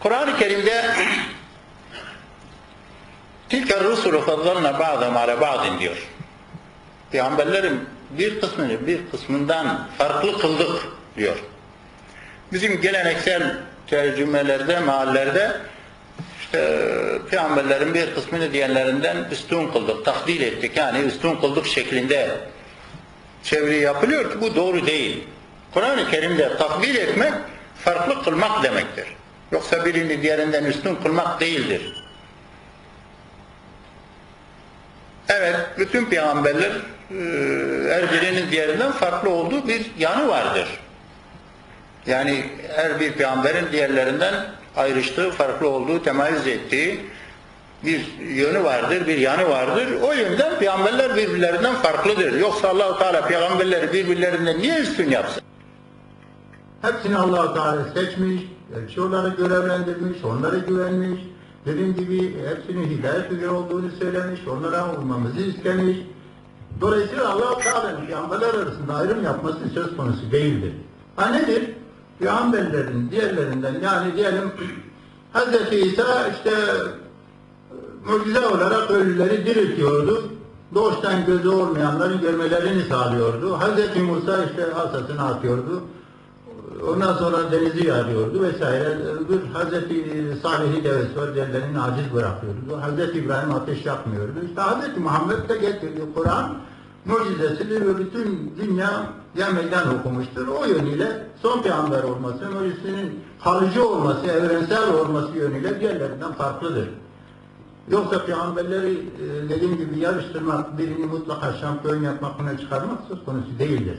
Kur'an-ı Kerim'de Tilka rusulu faddalna ba'dam ala ba'din diyor. Peygamberlerin bir kısmını bir kısmından farklı kıldık diyor. Bizim geleneksel tercümelerde, meallerde işte peygamberlerin bir kısmını diğerlerinden üstün kıldık, takdil ettik. Yani üstün kıldık şeklinde çeviri yapılıyor ki bu doğru değil. Kur'an-ı Kerim'de takdil etmek farklı kılmak demektir. Yoksa birini diğerinden üstün kılmak değildir. Evet, bütün peygamberler e, her birinin diğerinden farklı olduğu bir yanı vardır. Yani her bir peygamberin diğerlerinden ayrıştığı, farklı olduğu, temayüz ettiği bir yönü vardır, bir yanı vardır. O yönden peygamberler birbirlerinden farklıdır. Yoksa Allahu Teala peygamberleri birbirlerinden niye üstün yapsın? Hepsini allah Teala seçmiş, olarak görevlendirmiş, onlara güvenmiş. Dediğim gibi hepsinin hidayet üzere olduğunu söylemiş, onlara uymamızı istemiş. Dolayısıyla allah Teala'nın peygamberler arasında ayrım yapması söz konusu değildir. Ha nedir? Peygamberlerin diğerlerinden yani diyelim Hz. İsa işte mucize olarak ölüleri diriltiyordu. Doğuştan gözü olmayanların görmelerini sağlıyordu. Hz. Musa işte asasını atıyordu. Ondan sonra denizi yarıyordu vesaire. Bir Hz. Salih'i var, diğerlerini aciz bırakıyordu. Hz. İbrahim ateş yakmıyordu. İşte Hz. Muhammed de getirdiği Kur'an mucizesini ve bütün dünya meydan okumuştur. O yönüyle son peygamber olması, mucizesinin kalıcı olması, evrensel olması yönüyle diğerlerinden farklıdır. Yoksa peygamberleri e, dediğim gibi yarıştırmak, birini mutlaka şampiyon yapmak, öne çıkarmak söz konusu değildir.